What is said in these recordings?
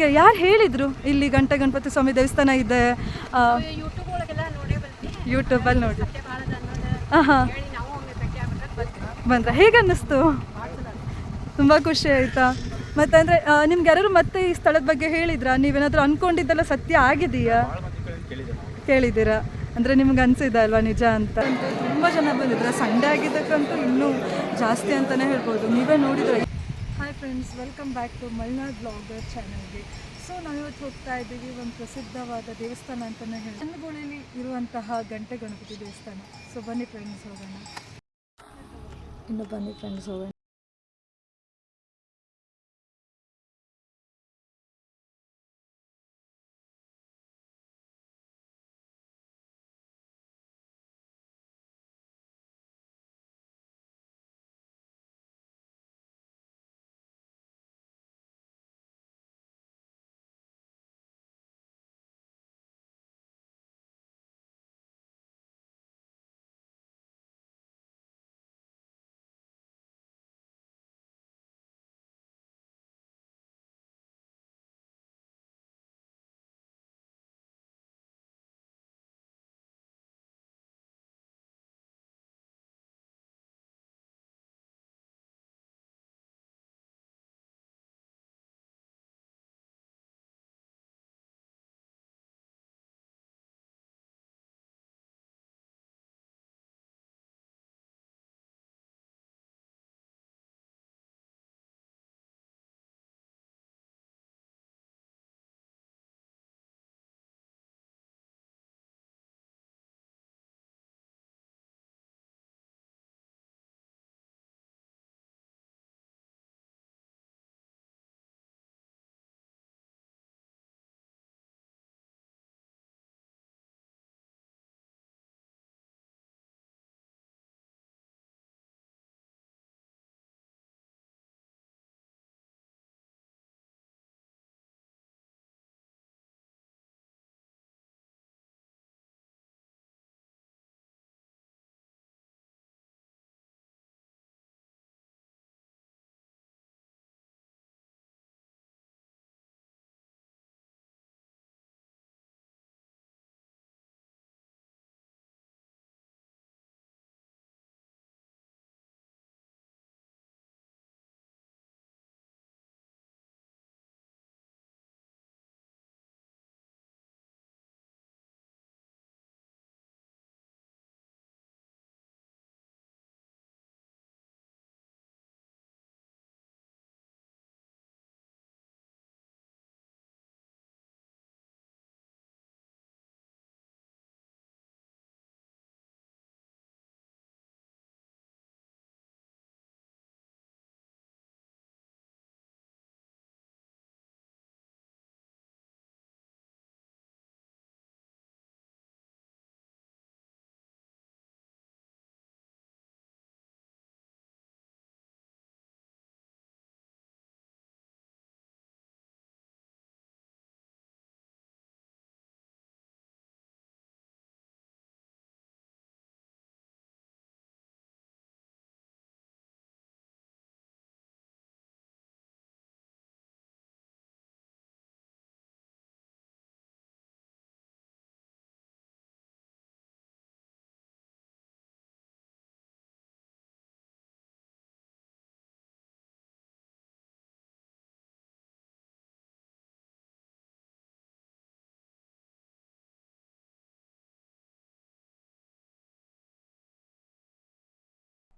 ನಿಮಗೆ ಯಾರು ಹೇಳಿದರು? ಇಲ್ಲಿ ಗಂಟೆ ಗಣಪತಿ ಸ್ವಾಮಿ ದೇವಸ್ಥಾನ ಇದೆ. ಯೂಟ್ಯೂಬಲ್ಲಿ ನೋಡಿ. ಹಾಂ ಹಾಂ ಬಂದ್ರೆ. ಹೇಗೆ ಅನ್ನಿಸ್ತು? ತುಂಬ ಖುಷಿ ಆಯಿತಾ? ಮತ್ತು ಅಂದರೆ ನಿಮ್ಗೆ ಯಾರು ಮತ್ತೆ ಈ ಸ್ಥಳದ ಬಗ್ಗೆ ಹೇಳಿದ್ರಾ? ನೀವೇನಾದರೂ ಅಂದ್ಕೊಂಡಿದ್ದೆಲ್ಲ ಸತ್ಯ ಆಗಿದೆಯಾ? ಕೇಳಿದ್ದೀರಾ? ಅಂದರೆ ನಿಮ್ಗೆ ಅನಿಸಿದ ಅಲ್ವಾ ನಿಜ ಅಂತ? ತುಂಬ ಜನ ಬಂದಿದ್ರೆ. ಸಂಡೇ ಆಗಿದ್ದಕ್ಕಂತೂ ಇನ್ನೂ ಜಾಸ್ತಿ ಅಂತಲೇ ಹೇಳ್ಬೋದು. ನೀವೇ ನೋಡಿದ್ರೆ. Friends welcome back to Malnad Blogger ಚಾನಲ್ಗೆ ಸೊ ನಾವಿವತ್ತು ಹೋಗ್ತಾ ಇದ್ದೀವಿ ಒಂದು ಪ್ರಸಿದ್ಧವಾದ ದೇವಸ್ಥಾನ ಅಂತಲೇ ಹೇಳಿ ಕಣ್ಣುಗೋಳಲ್ಲಿ ಇರುವಂತಹ ಗಂಟೆ ಗಣಪತಿ ದೇವಸ್ಥಾನ. ಸೊ ಬನ್ನಿ ಫ್ರೆಂಡ್ಸ್ ಹೋಗೋಣ. ಇನ್ನು ಬನ್ನಿ ಫ್ರೆಂಡ್ಸ್ ಹೋಗೋಣ.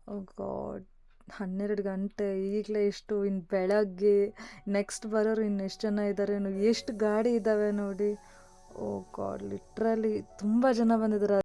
ಓ ಗಾಡ್ ಹನ್ನೆರಡು ಗಂಟೆ, ಈಗಲೇ ಎಷ್ಟು ಇನ್ನು ಬೆಳಗ್ಗೆ ನೆಕ್ಸ್ಟ್ ಬರೋರು ಇನ್ನು ಎಷ್ಟು ಜನ ಇದ್ದಾರೆ ಎಷ್ಟು ಗಾಡಿ ಇದ್ದಾವೆ ನೋಡಿ. ಓ ಗಾಡ್ ಲಿಟ್ರಲಿ ತುಂಬ ಜನ ಬಂದಿದ್ದಾರೆ.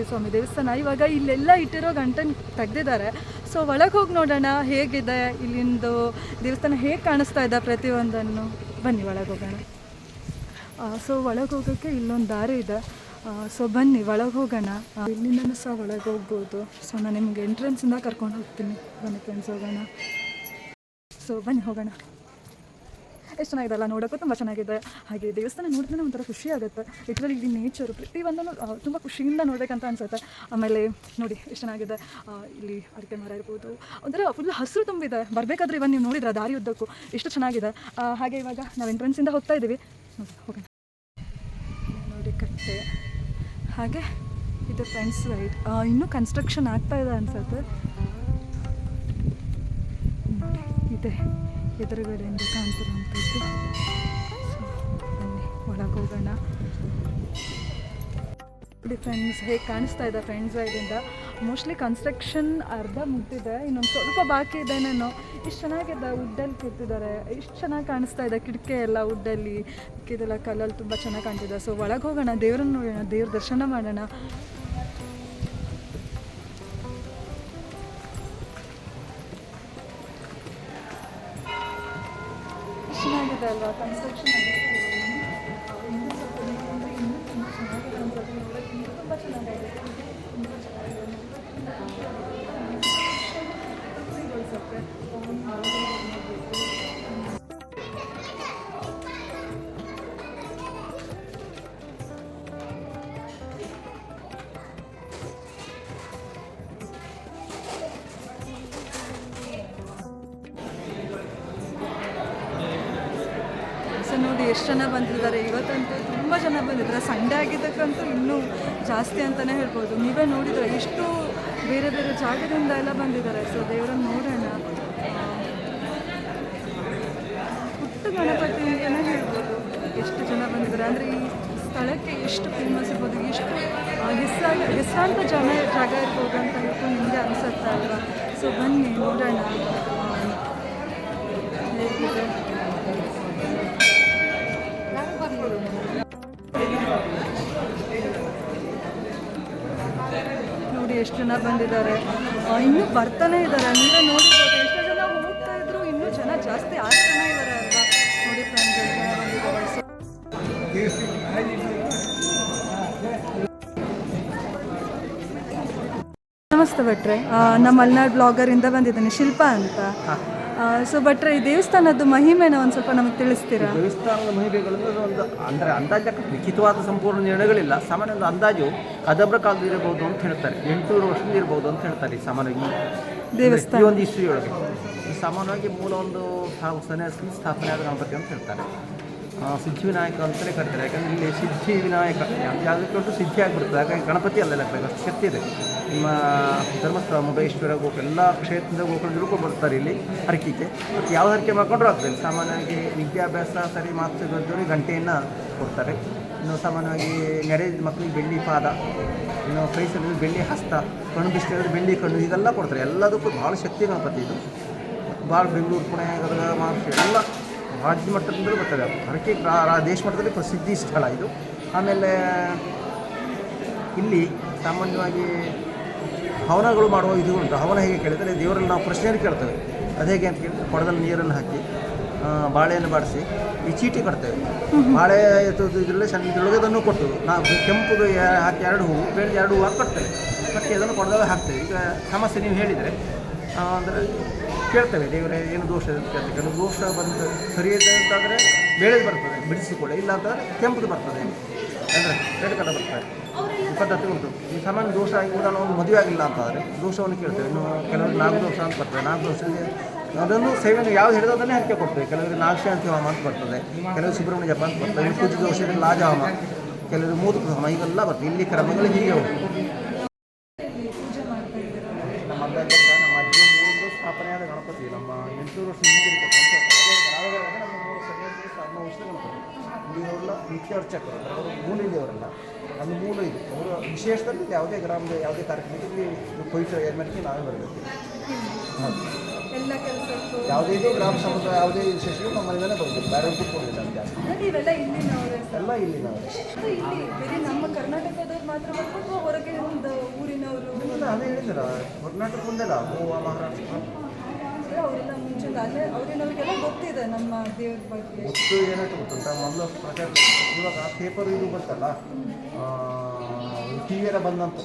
ಗಣಪತಿ ಸ್ವಾಮಿ ದೇವಸ್ಥಾನ. ಇವಾಗ ಇಲ್ಲೆಲ್ಲ ಇಟ್ಟಿರೋ ಗಂಟನ್ ತೆಗೆದಿದ್ದಾರೆ. ಸೊ ಒಳಗೆ ಹೋಗಿ ನೋಡೋಣ, ಹೇಗಿದೆ? ಇಲ್ಲಿಂದು ದೇವಸ್ಥಾನ ಹೇಗೆ ಕಾಣಿಸ್ತಾ ಇದೆ ಪ್ರತಿಯೊಂದನ್ನು? ಬನ್ನಿ, ಒಳಗೆ ಹೋಗೋಣ. ಸೊ ಒಳಗೆ ಹೋಗೋಕ್ಕೆ ಇಲ್ಲೊಂದು ದಾರಿ ಇದೆ. ಸೊ ಬನ್ನಿ, ಒಳಗೆ ಹೋಗೋಣ. ಇಲ್ಲಿಂದನೂ ಸಹ ಒಳಗೆ ಹೋಗ್ಬೋದು. ಸೊ ನಾನು ನಿಮ್ಗೆ ಎಂಟ್ರೆನ್ಸಿಂದ ಕರ್ಕೊಂಡು ಹೋಗ್ತೀನಿ. ಬನ್ನಿ ಫ್ರೆಂಡ್ಸ್ ಹೋಗೋಣ. ಸೊ ಬನ್ನಿ, ಹೋಗೋಣ. ಎಷ್ಟು ಚೆನ್ನಾಗಿದೆ ಅಲ್ಲ ನೋಡೋಕ್ಕೂ ತುಂಬ ಚೆನ್ನಾಗಿದೆ. ಹಾಗೆ ದೇವಸ್ಥಾನ ನೋಡಿದ್ರೆ ಒಂಥರ ಖುಷಿ ಆಗುತ್ತೆ. ಲಿಟ್ರಲಿ ಇಲ್ಲಿ ನೇಚರು ಪ್ರತಿಯೊಂದನ್ನು ತುಂಬ ಖುಷಿಯಿಂದ ನೋಡಬೇಕಂತ ಅನಿಸುತ್ತೆ. ಆಮೇಲೆ ನೋಡಿ ಎಷ್ಟು ಚೆನ್ನಾಗಿದೆ. ಇಲ್ಲಿ ಅಡಿಕೆ ಮರ ಇರ್ಬೋದು. ಒಂಥರ ಫುಲ್ ಹಸಿರು ತುಂಬಿದೆ. ಬರಬೇಕಾದ್ರೆ ಇವಾಗ ನೀವು ನೋಡಿದ್ರೆ ದಾರಿ ಉದ್ದಕ್ಕೂ? ಎಷ್ಟು ಚೆನ್ನಾಗಿದೆ. ಹಾಗೆ ಇವಾಗ ನಾವು ಎಂಟ್ರೆನ್ಸಿಂದ ಹೋಗ್ತಾ ಇದ್ದೀವಿ. ಹೋಗೋಣ. ನೋಡಿ ಕಟ್ಟೆ. ಹಾಗೆ ಇದು ಫ್ರೆಂಡ್ಸ್ ಸೈಡ್ ಇನ್ನೂ ಕನ್ಸ್ಟ್ರಕ್ಷನ್ ಆಗ್ತಾ ಇದೆ ಅನ್ಸುತ್ತೆ. ಇದೆ. ಎದುರುಗಡೆಯಿಂದ ಕಾಣ್ತಿರುವಂಥದ್ದು. ಬನ್ನಿ, ಒಳಗೆ ಹೋಗೋಣ. ನೋಡಿ ಫ್ರೆಂಡ್ಸ್ ಹೇಗೆ ಕಾಣಿಸ್ತಾ ಇದೆ ಫ್ರೆಂಡ್ಸ್ ಇದರಿಂದ ಮೋಸ್ಟ್ಲಿ ಕನ್ಸ್ಟ್ರಕ್ಷನ್ ಅರ್ಧ ಮುಗ್ದಿದೆ, ಇನ್ನೊಂದು ಸ್ವಲ್ಪ ಬಾಕಿ ಇದೆ ನಾನು ಇಷ್ಟು ಚೆನ್ನಾಗಿದೆ ವುಡ್ಡಲ್ಲಿ ಕೆತ್ತಿದ್ದಾರೆ ಇಷ್ಟು ಚೆನ್ನಾಗಿ ಕಾಣಿಸ್ತಾ ಇದೆ ಕಿಟಕಿ ಎಲ್ಲ ವುಡ್ಡಲ್ಲಿ ಇದೆಲ್ಲ ಕಲ್ಲಲ್ಲಿ ತುಂಬ ಚೆನ್ನಾಗಿ ಕಾಣ್ತಿದೆ. ಸೊ ಒಳಗೆ ಹೋಗೋಣ, ದೇವ್ರನ್ನ ನೋಡೋಣ, ದೇವ್ರ ದರ್ಶನ ಮಾಡೋಣ. ಚೆನ್ನಾಗಿದೆ ಅಲ್ವಾ ಎಷ್ಟು ಜನ ಬಂದಿದ್ದಾರೆ? ಇವತ್ತಂತೂ ತುಂಬ ಜನ ಬಂದಿದ್ದಾರೆ. ಸಂಡೇ ಆಗಿದ್ದಕ್ಕಂತೂ ಇನ್ನೂ ಜಾಸ್ತಿ ಅಂತಲೇ ಹೇಳ್ಬೋದು. ನೀವೇ ನೋಡಿದ್ರೆ ಎಷ್ಟು ಬೇರೆ ಬೇರೆ ಜಾಗದಿಂದ ಎಲ್ಲ ಬಂದಿದ್ದಾರೆ. ಸೊ ದೇವರನ್ನು ನೋಡೋಣ. ಪುಟ್ಟ ಗಣಪತಿ ಅಂತಲೇ ಹೇಳ್ಬೋದು. ಎಷ್ಟು ಜನ ಬಂದಿದ್ದಾರೆ? ಅಂದರೆ ಈ ಸ್ಥಳಕ್ಕೆ ಎಷ್ಟು ಫೇಮಸ್ ಇರ್ಬೋದು? ಎಷ್ಟು ಹೆಸರಾಗಿ ಹೆಸರಾಂತ ಜನ ಜಾಗ ಇರ್ಬೋದು ಅಂತ ಹೇಳ್ಕೊಂಡು ನಿಮಗೆ ಅನಿಸುತ್ತಾ ಅಲ್ವಾ ಸೊ ಬನ್ನಿ, ನೋಡೋಣ. ಜನ ಬಂದಿದ್ದಾರೆ. ಇನ್ನೂ ಬರ್ತಾನೆ ಇದ್ದಾರೆ. ನೀವೇ ನೋಡಿರ್ಬೋದು ಎಷ್ಟು ಜನ ಹೋಗ್ತಾ ಇದ್ರು ಇನ್ನೂ ಜನ ಜಾಸ್ತಿ ಆಗ್ತಾನೆ ಇದ್ದಾರೆ ಅಲ್ವಾ? ನೋಡಿ ಫ್ರೆಂಡ್ಸ್ ಜನ ಬಂದಿದ್ದಾರೆ. ನಮಸ್ತೆ ಭಟ್ರೆ. ನಮ್ಮ ಮಲ್ನಾಡ್ ಬ್ಲಾಗರಿಂದ ಬಂದಿದ್ದೇನೆ ಶಿಲ್ಪಾ ಅಂತ. ಸೊ ಭಟ್ರೆ ಈ ದೇವಸ್ಥಾನದ್ದು ಮಹಿಮೆನ ಒಂದು ಸ್ವಲ್ಪ ನಮಗೆ ತಿಳಿಸ್ತೀರಾ? ದೇವಸ್ಥಾನದ ಮಹಿಮೆಗಳು ಒಂದು ಅಂದರೆ ಅಂದಾಜ ಲಿಖಿತವಾದ ಸಂಪೂರ್ಣ ನಿರ್ಣಯಗಳಿಲ್ಲ. ಸಾಮಾನ್ಯ ಒಂದು ಅಂದಾಜು ಕದಬ್ರ ಕಾಲದ ಇರಬಹುದು ಅಂತ ಹೇಳ್ತಾರೆ. ಎಂಟುನೂರು ವರ್ಷದಿಂದ ಇರ್ಬೋದು ಅಂತ ಹೇಳ್ತಾರೆ ಈ ಸಾಮಾನ್ಯವಾಗಿ ದೇವಸ್ಥಾನ. ಈ ಒಂದು ಇಸ್ಟ್ರಿ ಒಳಗೆ ಸಾಮಾನ್ಯವಾಗಿ ಮೂಲ ಒಂದು ಸನ್ಯಾಸಿ ಸ್ಥಾಪನೆ ಆದ ಗಣಪತಿ ಅಂತ ಹೇಳ್ತಾರೆ. ಸಿದ್ಧಿವಿನಾಯಕ ಅಂತಲೇ ಕರೀತಾರೆ. ಯಾಕಂದರೆ ಇಲ್ಲಿ ಸಿದ್ಧಿ ವಿನಾಯಕ ಯಾವುದಕ್ಕೆ ಉಂಟು ಸಿದ್ಧಿ ಆಗಿಬಿಡ್ತದೆ ಹಾಗಾಗಿ ಗಣಪತಿ ಅಲ್ಲೆಲ್ಲ ಅಷ್ಟು ಶಕ್ತಿ ಇದೆ. ನಿಮ್ಮ ಧರ್ಮಸ್ಥಳ ಮುರುಡೇಶ್ವರ ಗೋಕುಲ ಎಲ್ಲ ಕ್ಷೇತ್ರದ ಗೋಕುಲದಲ್ಲೂ ಕೂಡ ಬರ್ತಾರೆ ಇಲ್ಲಿ ಹರಕೆಗೆ. ಮತ್ತು ಯಾವ ಹರಕೆ ಮಾಡ್ಕೊಂಡ್ರೂ ಆಗ್ತದೆ. ಸಾಮಾನ್ಯವಾಗಿ ವಿದ್ಯಾಭ್ಯಾಸ ಸರಿ ಮಾತು ಗಂಟೆಯನ್ನು ಕೊಡ್ತಾರೆ. ಇನ್ನು ಸಾಮಾನ್ಯವಾಗಿ ನೆರೆದ ಮಕ್ಕಳಿಗೆ ಬೆಳ್ಳಿ ಪಾದ, ಇನ್ನು ಕೈಸಲ್ಲಿ ಬೆಳ್ಳಿ ಹಸ್ತ, ಕಣ್ಣು ಬಿಸಿಲಿದ್ರೆ ಬೆಳ್ಳಿ ಕಣ್ಣು, ಇದೆಲ್ಲ ಕೊಡ್ತಾರೆ. ಎಲ್ಲದಕ್ಕೂ ಭಾಳ ಶಕ್ತಿ ಗಣಪತಿ ಇದು. ಭಾಳ ಬೆಂಗಳೂರು, ಪುಣೆ, ಗದಗ, ಮಹಾರಾಷ್ಟ್ರ, ಎಲ್ಲ ರಾಜ್ಯ ಮಟ್ಟದಿಂದಲೂ ಬರ್ತದೆ ಹರಕೆ ದೇಶ ಮಟ್ಟದಲ್ಲಿ ಪ್ರಸಿದ್ಧಿ ಸ್ಥಳ ಇದು. ಆಮೇಲೆ ಇಲ್ಲಿ ಸಾಮಾನ್ಯವಾಗಿ ಹವನಗಳು ಮಾಡುವ ಇದು ಉಂಟು. ಹವನ ಹೇಗೆ ಕೇಳಿದರೆ ದೇವರಲ್ಲಿ ನಾವು ಪ್ರಶ್ನೆಯನ್ನು ಕೇಳ್ತೇವೆ. ಅದು ಹೇಗೆ ಅಂತ ಕೇಳಿದ್ರೆ ಕೊಡದಲ್ಲಿ ನೀರನ್ನು ಹಾಕಿ. ಬಾಳೆಯನ್ನು ಬಾಡಿಸಿ ಈ ಚೀಟಿ ಕೊಡ್ತೇವೆ ಬಾಳೆ ಇದರಲ್ಲಿ ಸಣ್ಣ ಅದನ್ನು ಕೊಟ್ಟು ನಾವು ಕೆಂಪುದು ಹಾಕಿ ಎರಡು ಹೂವು ಬೇರೆ ಎರಡು ಹೂವು ಹಾಕಿ ಕೊಡ್ತೇವೆ ಕಟ್ಟಿ ಅದನ್ನು ಕೊಡದಾಗ ಹಾಕ್ತೇವೆ. ಈಗ ಸಮಸ್ಯೆ ನೀವು ಹೇಳಿದರೆ ಅಂದರೆ ಕೇಳ್ತೇವೆ ದೇವರೇ ಏನು ದೋಷ ಇದೆ ಅಂತ ಕೇಳ್ತೇವೆ. ಕೆಲವು ದೋಷ ಬಂದು ಸರಿ ಇದೆ ಅಂತಾದರೆ ಬೇಳೆದು ಬರ್ತದೆ ಬಿಡಿಸಿಕೊಳ್ಳಿ ಇಲ್ಲ ಅಂತಂದರೆ ಕೆಂಪುದು ಬರ್ತದೆ. ಅಂದರೆ ರೆಡ್ ಕಲರ್ ಬರ್ತದೆ. ಈ ಪದ್ಧತಿ ಉಂಟು. ಈ ಸಾಮಾನ್ಯ ದೋಷ ಆಗಿ ಕೂಡ ನಾವು ಮದುವೆ ಆಗಿಲ್ಲ ಅಂತಂದರೆ ದೋಷವನ್ನು ಕೇಳ್ತೇವೆ. ಇನ್ನು ಕೆಲವರು ನಾಲ್ಕು ದೋಷ ಅಂತ ಬರ್ತದೆ. ನಾಲ್ಕು ದೋಷ ಅದನ್ನು ಸೇವೆಯನ್ನು ಯಾವ್ದು ಹಿಡಿದು ಅದನ್ನೇ ಹರಕೆ ಕೊಡ್ತೇವೆ. ಕೆಲವರಿಗೆ ನಾಗಶಾಂತಿ ಹೋಮ ಅಂತ ಬರ್ತದೆ, ಕೆಲವರು ಸುಬ್ರಹ್ಮಣ್ಯ ಜಪ ಅಂತ ಬರ್ತದೆ, ಇನ್ನು ಪೂಜೆ ದೋಷದಲ್ಲಿ ಲಾಜಹೋಮ ಲಾಜ ಹೋಮ ಕೆಲವರು ಮೂರು ಹೋಮ ಇವೆಲ್ಲ ಬರ್ತದೆ. ಇಲ್ಲಿ ಕ್ರಮಗಳು ಹೀಗೆ ಇದ್ದೀರಾ ನಮ್ಮ ನಮ್ಮ ಅಜ್ಜಿ ಮೂರು ಸ್ಥಾಪನೆಯಾದ ಗಣಪತಿ, ನಮ್ಮ ಎಂಟುನೂರು ವರ್ಷ ಇಲ್ಲಿಯವರೆಲ್ಲ ನಿತ್ಯ ಅರ್ಚಕರು ಅವರು ಮೂಲ ದೇವರಲ್ಲ ಅಲ್ಲಿ ಮೂಲ ಇದೆ. ಅವರು ವಿಶೇಷದಲ್ಲಿ ಯಾವುದೇ ಗ್ರಾಮದ ಯಾವುದೇ ಕೊಯ್ತು ಏನು ಮಾಡ್ತೀವಿ ನಾವೇ ಬರಬೇಕು. ಹೌದು ಕೆಲಸಕ್ಕೂ ಯಾವುದೇ ಇದು ಗ್ರಾಮ ಸಮುದಾಯ ಯಾವುದೇ ವಿಶೇಷಗಳು ನಮ್ಮ ಮನೆಯಲ್ಲೇ ಬರಬೇಕು ಬೇರೆ ಕೂತ್ಕೊಂಡಿಲ್ಲ ಜಾಸ್ತಿ. ನೀವೆಲ್ಲ ಇಲ್ಲಿನವರೇ ಸರ್. ಎಲ್ಲ ಇಲ್ಲಿ ನಾವು. ಅಂದ್ರೆ ಇಲ್ಲಿ ಬರೀ ನಮ್ಮ ಕರ್ನಾಟಕದವ್ರು ಮಾತ್ರ ಅಥವಾ ಹೊರಗೆ ಒಂದು ಊರಿನವರು? ಇಲ್ಲ ಅದೇ ಹೇಳಿದ್ರ ಕರ್ನಾಟಕ ಮುಂದೆಲ್ಲ ಗೋವಾ ಮಹಾರಾಷ್ಟ್ರ. ಅಂದ್ರೆ ಅವರೆಲ್ಲ ಮುಂಚೆ ಅಲ್ಲೇ ಅವರಿನವ್ರಿಗೆಲ್ಲ ಗೊತ್ತಿದೆ ನಮ್ಮ ದೇವ್ರ ಬಗ್ಗೆ. ಗೊತ್ತು ಏನಾಯ್ತು ಗೊತ್ತುಂಟ? ಮೊದಲು ಪ್ರಚಾರ ಇವಾಗ ಪೇಪರ್ ಇದು ಬಂತಲ್ಲ ಟಿ ವಿಯೆಲ್ಲ ಬಂದಂತ.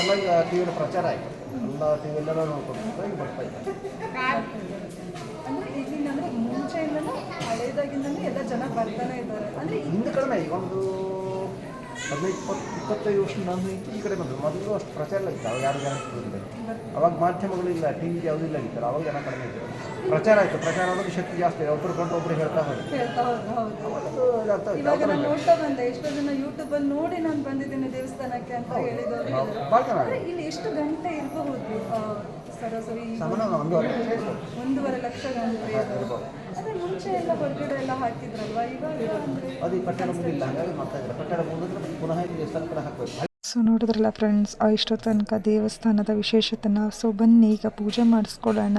ಎಲ್ಲ ಈಗ ಟಿ ವಿಯಲ್ಲಿ ಪ್ರಚಾರ ಆಯಿತು. ಎಲ್ಲ ಟಿ ವಿಯಲ್ಲೆಲ್ಲ ನೋಡ್ಕೊಂಡು ಈಗ ಬರ್ತಾ ಇದ್ದಾರೆ. ಅಂದ್ರೆ ಹಿಂದೆ ಕಡಿಮೆ ಈಗ ಒಂದು ಹದಿನೈದು ಇಪ್ಪತ್ತು ಇಪ್ಪತ್ತೈದು ವರ್ಷ ನಾನು ಈ ಕಡೆ ಬಂದರು. ಮೊದಲು ಅಷ್ಟು ಪ್ರಚಾರ ಇತ್ತು ಅವಾಗ ಯಾರು ಜನ ಅವಾಗ ಮಾಧ್ಯಮಗಳು ಇಲ್ಲ ಟಿ ವಿ ಯಾವುದೂ ಇಲ್ಲ ಇತ್ತು ಅವಾಗ ಜನ ಕಡಿಮೆ ಇತ್ತು ಪ್ರಚಾರ ಆಯಿತು. ಪ್ರಚಾರ ಆದಾಗ ಶಕ್ತಿ ಜಾಸ್ತಿ ಒಬ್ಬರು ಕಂಡು ಒಬ್ರು ಹೇಳ್ತಾ ಹೇಳ್ತಾ ಹೋದ್ರು ಹೌದು. ಅದು ಇವಾಗ ನಾನು ನೋಡ್ತಾ ಬಂದೆ. ಎಷ್ಟೋ ಜನ ಯೂಟ್ಯೂಬ್ ಅಲ್ಲಿ ನೋಡಿ ನಾನು ಬಂದಿದ್ದೀನಿ ದೇವಸ್ಥಾನಕ್ಕೆ ಅಂತ ಹೇಳಿದವರು ಇಲ್ಲಿ ಎಷ್ಟು ಗಂಟೆ ಇರಬಹುದು ಸರಾಸರಿ ಒಂದೂವರೆ ಲಕ್ಷ ಗಂಟೆ ಇರ್ಬೋದು. ಮುಂಚೆ ಎಲ್ಲ ಹೊರಗಡೆ ಎಲ್ಲ ಹಾಕಿದ್ರಲ್ವಾ? ಇವಾಗ ಅದು ಈ ಕಟ್ಟಡ ಮುಗಿಲ್ಲ ಹಾಗಾಗಿ ಮಾಡ್ತಾ ಇದ್ದಾರೆ. ಕಟ್ಟಡ ಮುಗಿದ್ರೆ ಪುನಃ ದೇವಸ್ಥಾನ ಕಡೆ ಹಾಕಬೇಕು. ಸೊ ನೋಡಿದ್ರಲ್ಲ ಫ್ರೆಂಡ್ಸ್ ಇಷ್ಟೋ ತನಕ ದೇವಸ್ಥಾನದ ವಿಶೇಷತನ. ಸೊ ಬನ್ನಿ ಈಗ ಪೂಜೆ ಮಾಡಿಸ್ಕೊಳ್ಳೋಣ.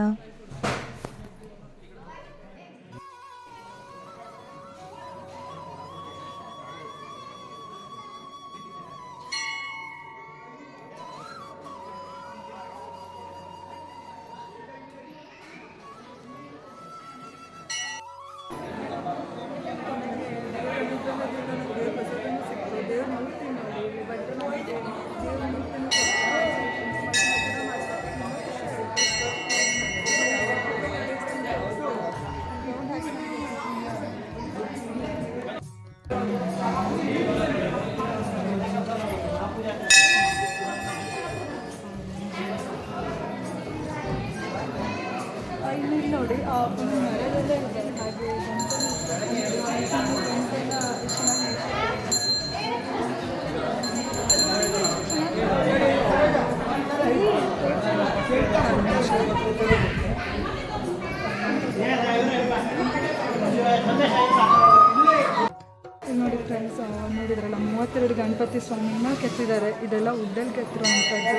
ನೋಡಿ ಫ್ರೆಂಡ್ಸ್ ನೋಡಿದ್ರಲ್ಲ ಮೂವತ್ತೆರಡು ಗಣಪತಿ ಸ್ವಾಮಿನ ಕೆತ್ತಿದ್ದಾರೆ. ಇದೆಲ್ಲ ಉಡ್ಡಲ್ಲಿ ಕೆತ್ತಿರುವಂಥದ್ದು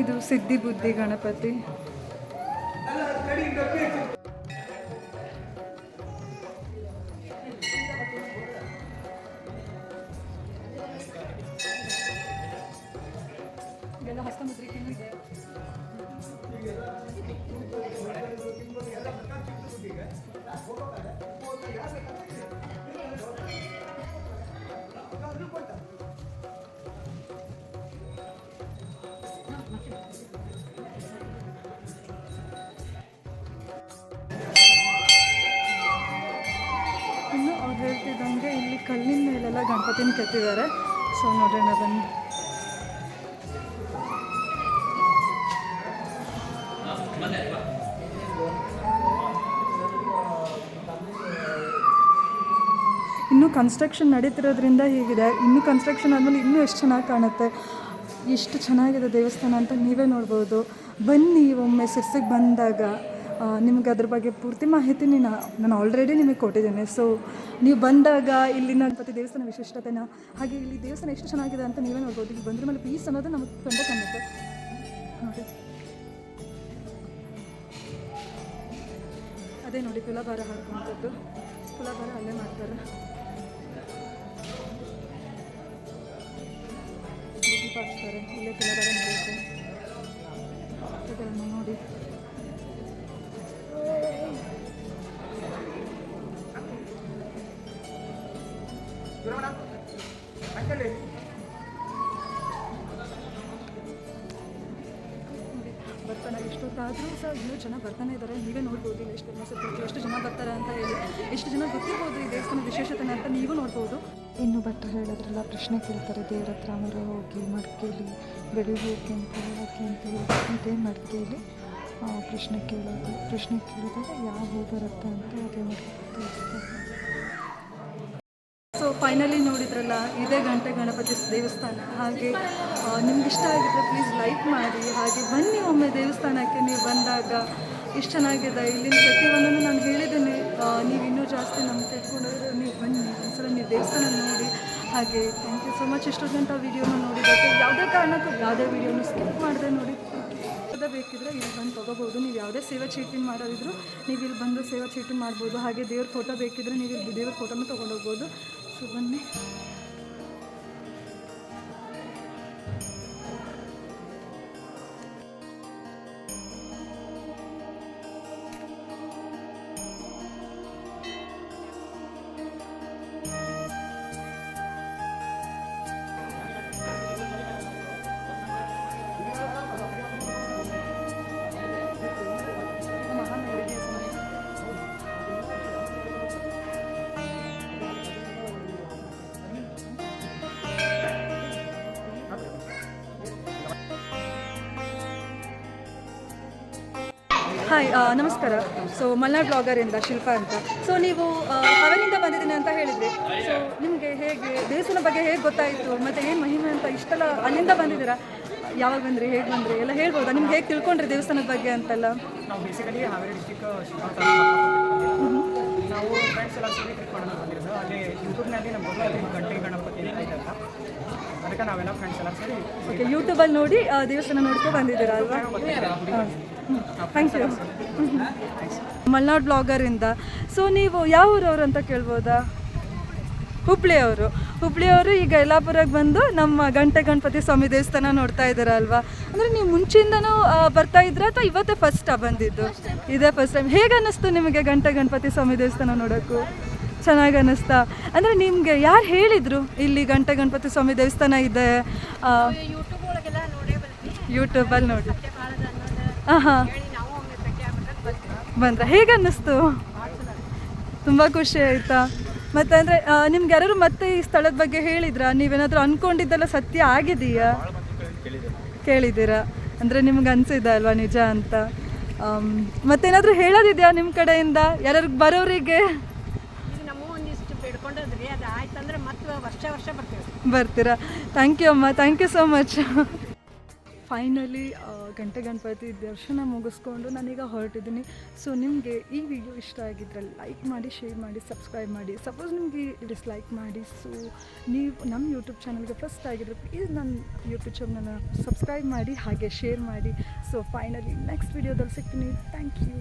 ಇದು ಸಿದ್ಧಿ ಬುದ್ಧಿ ಗಣಪತಿ. ಗಣಪತಿನ ಕೆತ್ತಿದ್ದಾರೆ. ಸೊ ನೋಡೋಣ ಬನ್ನಿ. ಇನ್ನೂ ಕನ್ಸ್ಟ್ರಕ್ಷನ್ ನಡೀತಿರೋದ್ರಿಂದ ಹೀಗಿದೆ. ಇನ್ನೂ ಕನ್ಸ್ಟ್ರಕ್ಷನ್ ಆದಮೇಲೆ ಇನ್ನೂ ಎಷ್ಟು ಚೆನ್ನಾಗಿ ಕಾಣುತ್ತೆ. ಎಷ್ಟು ಚೆನ್ನಾಗಿದೆ ದೇವಸ್ಥಾನ ಅಂತ ನೀವೇ ನೋಡ್ಬೋದು. ಬನ್ನಿ, ಒಮ್ಮೆ ಸಿರ್ಸಿಗೆ ಬಂದಾಗ. ನಿಮ್ಗೆ ಅದ್ರ ಬಗ್ಗೆ ಪೂರ್ತಿ ಮಾಹಿತಿ ನೀನು, ನಾನು ಆಲ್ರೆಡಿ ನಿಮಗೆ ಕೊಟ್ಟಿದ್ದೇನೆ. ಸೊ ನೀವು ಬಂದಾಗ ಇಲ್ಲಿನ ಗಣಪತಿ ದೇವಸ್ಥಾನ ವಿಶಿಷ್ಟತೆನ, ಹಾಗೆ ಇಲ್ಲಿ ದೇವಸ್ಥಾನ ಎಷ್ಟು ಚೆನ್ನಾಗಿದೆ ಅಂತ ನೀವೇ ನೋಡ್ಬೋದು. ಇಲ್ಲಿ ಬಂದ್ರ ಮೇಲೆ ಪೀಸ್ ಅನ್ನೋದು ನಮಗೆ ತುಂಬ ಕಾಣುತ್ತೆ ನೋಡಿ. ಅದೇ ನೋಡಿ ಕುಲಾಭಾರ ಹಾಕುವಂಥದ್ದು. ಕುಲಾಭಾರ ಅಲ್ಲೇ ಮಾಡ್ತಾರೆ. ಇಲ್ಲೇ ಕುಲಾಭಾರ ನಡೆಯುತ್ತೆ. ಇನ್ನೂ ಜನ ಬರ್ತಾನೆ ಇದ್ದಾರೆ ನೀವೇ ನೋಡ್ಬೋದು ಇಲ್ಲಿ ಎಷ್ಟು ಎಷ್ಟು ಜನ ಬರ್ತಾರೆ ಅಂತ ಹೇಳಿ. ಎಷ್ಟು ಜನ ಗೊತ್ತಿರ್ಬೋದು ಈ ದೇವಸ್ಥಾನ ವಿಶೇಷತೆ ಅಂತ ನೀವು ನೋಡ್ಬೋದು. ಇನ್ನು ಭಟ್ರು ಹೇಳೋದ್ರಲ್ಲ ಪ್ರಶ್ನೆ ಕೇಳ್ತಾರೆ, ದೇವ್ರ ಹತ್ರ ಮೊರೆ ಹೋಗಿ, ಮಡಿಕೇಲಿ, ಬೆಳಿ ಹೋಗಿ ಅಂತ ಹೇಳೋಕ್ಕೆ ಅಂತ ಹೇಳಿ ಮಡಿಕೇಲಿ. ಪ್ರಶ್ನೆ ಕೇಳೋದು, ಪ್ರಶ್ನೆ ಕೇಳಿದಾಗ ಯಾವ ಹೂ ಬರುತ್ತೆ ಅಂತ ಅದೇ ಮಡಿಕೆ ಸೊ ಫೈನಲಿ ನೋಡಿದ್ರಲ್ಲ, ಇದೇ ಗಂಟೆ ಗಣಪತಿ ದೇವಸ್ಥಾನ. ಹಾಗೆ ನಿಮ್ಗೆ ಇಷ್ಟ ಆಗಿದ್ರೆ ಪ್ಲೀಸ್ ಲೈಕ್ ಮಾಡಿ. ಹಾಗೆ, ಬನ್ನಿ ಒಮ್ಮೆ ದೇವಸ್ಥಾನಕ್ಕೆ ನೀವು ಬಂದಾಗ. ಇಷ್ಟು ಚೆನ್ನಾಗಿದೆ. ಇಲ್ಲಿನ ಪ್ರತಿಯೊಂದನ್ನು ನಾನು ಹೇಳಿದ್ದೇನೆ. ನೀವು ಇನ್ನೂ ಜಾಸ್ತಿ ನಮ್ಮ ತಿಳ್ಕೊಂಡ್ರೆ ನೀವು ಬನ್ನಿ. ಒಂದ್ಸಲ ನೀವು ದೇವಸ್ಥಾನ ನೋಡಿ. ಹಾಗೆ ಥ್ಯಾಂಕ್ ಯು ಸೊ ಮಚ್ ಇಷ್ಟು ಗಂಟ ವೀಡಿಯೋನ ನೋಡಿದ್ದಕ್ಕೆ ಯಾವುದೇ ಕಾರಣಕ್ಕೂ ಯಾವುದೇ ವೀಡಿಯೋನು ಸ್ಕಿಪ್ ಮಾಡದೆ ನೋಡಿ. ಬೇಕಿದ್ರೆ ಇಲ್ಲಿ ಬಂದು ತೊಗೋಬೋದು ನೀವು ಯಾವುದೇ ಸೇವಾ ಚೀಟಿ ಮಾಡೋದಿದ್ರು ನೀವು ಇಲ್ಲಿ ಬಂದು ಸೇವಾ ಚೀಟಿ ಮಾಡ್ಬೋದು. ಹಾಗೆ ದೇವ್ರ ಫೋಟೋ ಬೇಕಿದ್ರೆ ನೀವು ಇಲ್ಲಿ ದೇವ್ರ ಫೋಟೋನ ತೊಗೊಂಡೋಗ್ಬೋದು. ಸೊ ಬನ್ನಿ ಹಾಯ್ ಆ, ನಮಸ್ಕಾರ. ಸೊ ಮಲ್ನಾಡ್ ಬ್ಲಾಗರಿಂದ ಶಿಲ್ಪಾ ಅಂತ. ಸೊ ನೀವು ಆ, ಅವರಿಂದ ಬಂದಿದ್ದೀನಿ ಅಂತ ಹೇಳಿದ್ರಿ. ಸೊ ನಿಮಗೆ ಹೇಗೆ ದೇವಸ್ಥಾನ ಬಗ್ಗೆ ಹೇಗೆ ಗೊತ್ತಾಯಿತು? ಮತ್ತು ಏನು ಮಹಿಮೆ ಅಂತ ಇಷ್ಟೆಲ್ಲ ಅಲ್ಲಿಂದ ಬಂದಿದ್ದೀರಾ? ಯಾವಾಗ ಬಂದ್ರಿ ಹೇಗೆ ಬಂದ್ರಿ? ಎಲ್ಲ ಹೇಳ್ಬೋದಾ? ನಿಮ್ಗೆ ಹೇಗೆ ತಿಳ್ಕೊಂಡ್ರಿ ದೇವಸ್ಥಾನದ ಬಗ್ಗೆ ಅಂತೆಲ್ಲ? ನಾವು ಬೇಸಿಕಲಿ ಹಾವೇರಿ ಡಿಸ್ಟಿಕ್ ಶಿವಮೊಗ್ಗ ನಾವು ಫ್ರೆಂಡ್ಸ್ ಎಲ್ಲ ಸೇರಿ ಟ್ರಿಪ್ ಮಾಡೋಣ ಬಂದಿರೋದು ಅಲ್ಲಿ ಯೂಟ್ಯೂಬ್ನಲ್ಲಿ ನಮ್ಮ ಗಂಟೆ ಗಣಪತಿ ಅಂತ ಅದಕ್ಕೆ ನಾವೆಲ್ಲ ಫ್ರೆಂಡ್ಸ್ ಎಲ್ಲ ಸೇರಿ ಓಕೆ ಯೂಟ್ಯೂಬಲ್ಲಿ ನೋಡಿ ದೇವಸ್ಥಾನ ನೋಡ್ಕೊಂಡು ಬಂದಿದ್ದೀರಾ ಅಲ್ವಾ? ಥ್ಯಾಂಕ್ ಯು ಮಲ್ನಾಡ್ ಬ್ಲಾಗರಿಂದ ಸೊ ನೀವು ಯಾವ ಊರವ್ರು ಅಂತ ಕೇಳ್ಬೋದಾ? ಹುಬ್ಳಿಯವರು ಹುಬ್ಳಿಯವರು ಈಗ ಯಲ್ಲಾಪುರಕ್ಕೆ ಬಂದು ನಮ್ಮ ಗಂಟೆ ಗಣಪತಿ ಸ್ವಾಮಿ ದೇವಸ್ಥಾನ ನೋಡ್ತಾ ಇದ್ದಾರೆ ಅಲ್ವಾ ಅಂದರೆ ನೀವು ಮುಂಚೆಯಿಂದನೂ ಆ, ಬರ್ತಾ ಇದ್ರ ಅಥವಾ ಇವತ್ತೇ ಫಸ್ಟಾ ಬಂದಿದ್ದು? ಇದೇ ಫಸ್ಟ್ ಟೈಮ್ ಹೇಗೆ ಅನ್ನಿಸ್ತು ನಿಮಗೆ ಗಂಟೆ ಗಣಪತಿ ಸ್ವಾಮಿ ದೇವಸ್ಥಾನ ನೋಡೋಕ್ಕೂ ಚೆನ್ನಾಗಿ ಅನ್ನಿಸ್ತಾ? ಅಂದರೆ ನಿಮಗೆ ಯಾರು ಹೇಳಿದರು ಇಲ್ಲಿ ಗಂಟೆ ಗಣಪತಿ ಸ್ವಾಮಿ ದೇವಸ್ಥಾನ ಇದೆ? ಯೂಟ್ಯೂಬಲ್ಲಿ ನೋಡಿ. ಬಂದ್ರ ಹೇಗೆ ಅನ್ನಿಸ್ತು ತುಂಬ ಖುಷಿ ಆಯ್ತಾ? ಮತ್ತೆ ಅಂದರೆ ನಿಮ್ಗೆ ಯಾರು ಮತ್ತೆ ಈ ಸ್ಥಳದ ಬಗ್ಗೆ ಹೇಳಿದ್ರಾ? ನೀವೇನಾದರೂ ಅನ್ಕೊಂಡಿದ್ದೆಲ್ಲ ಸತ್ಯ ಆಗಿದೆಯಾ? ಕೇಳಿದ್ದೀರಾ? ಅಂದರೆ ನಿಮ್ಗೆ ಅನ್ಸಿದಾ ಅಲ್ವಾ ನಿಜ ಅಂತ? ಮತ್ತೇನಾದರೂ ಹೇಳೋದಿದೆಯಾ ನಿಮ್ಮ ಕಡೆಯಿಂದ? ಯಾರು ಬರೋರಿಗೆ? ಈಗ ನಮ್ಮ ಒಂದಿಷ್ಟು ಬೇಡ್ಕೊಂಡದ್ರಿ. ಅದು ಆಯ್ತಂದ್ರೆ ಮತ್ತೆ ವರ್ಷ ವರ್ಷ ಬರ್ತೀವಿ. ಬರ್ತೀರಾ? ಥ್ಯಾಂಕ್ ಯು ಅಮ್ಮ. Thank you so much finally Ghante Ganapati ದರ್ಶನ ಮುಗಿಸ್ಕೊಂಡು ನಾನೀಗ ಹೊರಟಿದ್ದೀನಿ. ಸೊ ನಿಮಗೆ ಈ ವಿಡಿಯೋ ಇಷ್ಟ ಆಗಿದ್ರೆ ಲೈಕ್ ಮಾಡಿ ಶೇರ್ ಮಾಡಿ ಸಬ್ಸ್ಕ್ರೈಬ್ ಮಾಡಿ. ಸಪೋಸ್ ನಿಮಗೆ ಡಿಸ್ಲೈಕ್ ಮಾಡಿ. ಸೊ ನೀವು ನಮ್ಮ ಯೂಟ್ಯೂಬ್ ಚಾನಲ್ಗೆ ಫಸ್ಟ್ ಆಗಿದ್ರೆ ಪ್ಲೀಸ್ ನನ್ನ ಯೂಟ್ಯೂಬ್ ಚಾನಲ್ನ ಸಬ್ಸ್ಕ್ರೈಬ್ ಮಾಡಿ, ಹಾಗೆ ಶೇರ್ ಮಾಡಿ. ಸೊ ಫೈನಲಿ ನೆಕ್ಸ್ಟ್ ವಿಡಿಯೋದಲ್ಲಿ ಸಿಗ್ತೀನಿ. Thank you